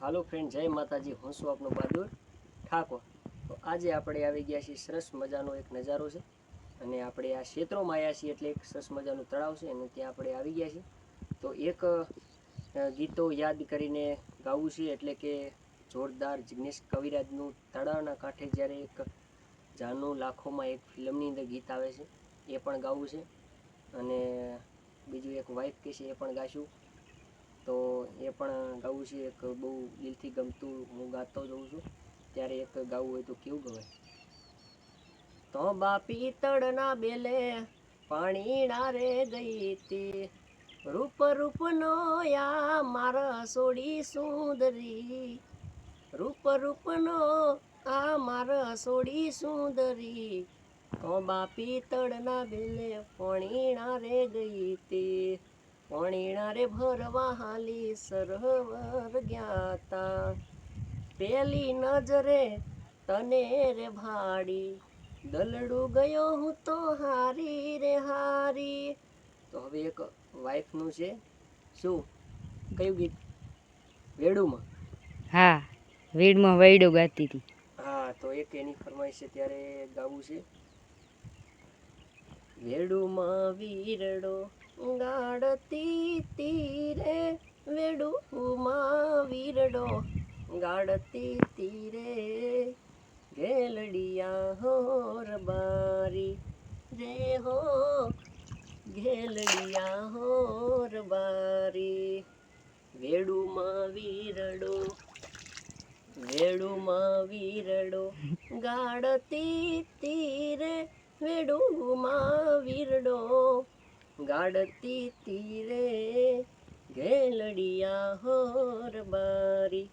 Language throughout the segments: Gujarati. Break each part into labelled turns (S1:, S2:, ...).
S1: હાલો ફ્રેન્ડ જય માતાજી. હું છું આપનો બહાદુર ઠાકોર. તો આજે આપણે આવી ગયા છીએ સરસ મજાનો એક નજારો છે. અને આપણે આ ક્ષેત્રોમાં આવ્યા છીએ એટલે એક સરસ મજાનું તળાવ છે અને ત્યાં આપણે આવી ગયા છીએ. તો એક ગીતો યાદ કરીને ગાવું છે એટલે કે જોરદાર જિગ્નેશ કવિરાજનું તળાવના કાંઠે જ્યારે એક જાનુ લાખોમાં એક ફિલ્મની અંદર ગીત આવે છે, એ પણ ગાવું છે. અને બીજું એક વાઇફ કે છે એ પણ ગાશું. તો એ પણ ગાવું છે, એક બહુ દિલથી ગમતું, હું ગાતો જઉં છું. ત્યારે એક ગાવું હોય તો કેવું ગવાય તો બાપી તળના બેલે પાણી ના ગઈ તી રૂપ રૂપનો યા મારા સોડી સુંદરી. રૂપ રૂપનો આ મારા સોડી સુંદરી. તો બાપી તળના બેલે પાણી નારે ગઈ તે પાણીણા રે ભરવા હાલી સરોવર જ્ઞાતા પેલી નજરે તને રે ભાડી દલડું ગયો હું તો હારી રે હારી. તો હવે એક વાઇફનું છે શું? કયું ગીત? વેડુમાં.
S2: હા વેડમાં વૈડો ગાતી હતી.
S1: હા તો એક એની ફરમાઈશ છે ત્યારે ગાવું છે. વેડુમાં વીરડો ગાડતી તીરે વેડુમાં વીરડો. ગાડતી તીરે ઘેલડિયા હોર બારી. રે હો ઘેલડિયા હોર બારી. વેડુમાં વીરડો વેડુમાં વીરડો. ગાડતી તીરે વેડુમાં વીરડો. ગાડતી તીરે, ઘેલડિયા હોર બારી.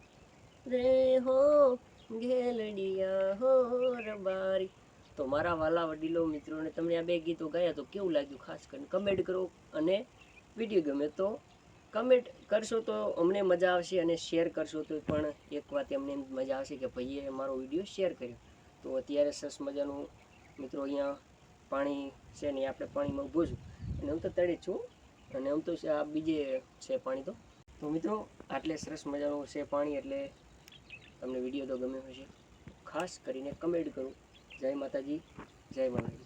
S1: રે હો, ઘેલડિયા હોર બારી. તો મારા વાલા વડીલો મિત્રોને તમને આ બે ગીતો ગાયા તો કેવું લાગ્યું? ખાસ કરીને કમેન્ટ કરો અને વીડિયો ગમે તો કમેન્ટ કરશો તો અમને મજા આવશે અને શેર કરશો તો પણ એક વાત અમને મજા આવશે કે ભાઈએ મારો વીડિયો શેર કર્યો. તો અત્યારે સરસ મજાનું મિત્રો અહીંયા પાણી છે ને આપણે પાણીમાં ઊભો છું. અને હું તો તળે છું. અને આમ તો આ બીજે છે પાણી તો. તો મિત્રો, આટલે સરસ મજાનું છે પાણી એટલે તમને વીડિયો તો ગમ્યો હશે. ખાસ કરીને કમેન્ટ કરું. જય માતાજી જય માતાજી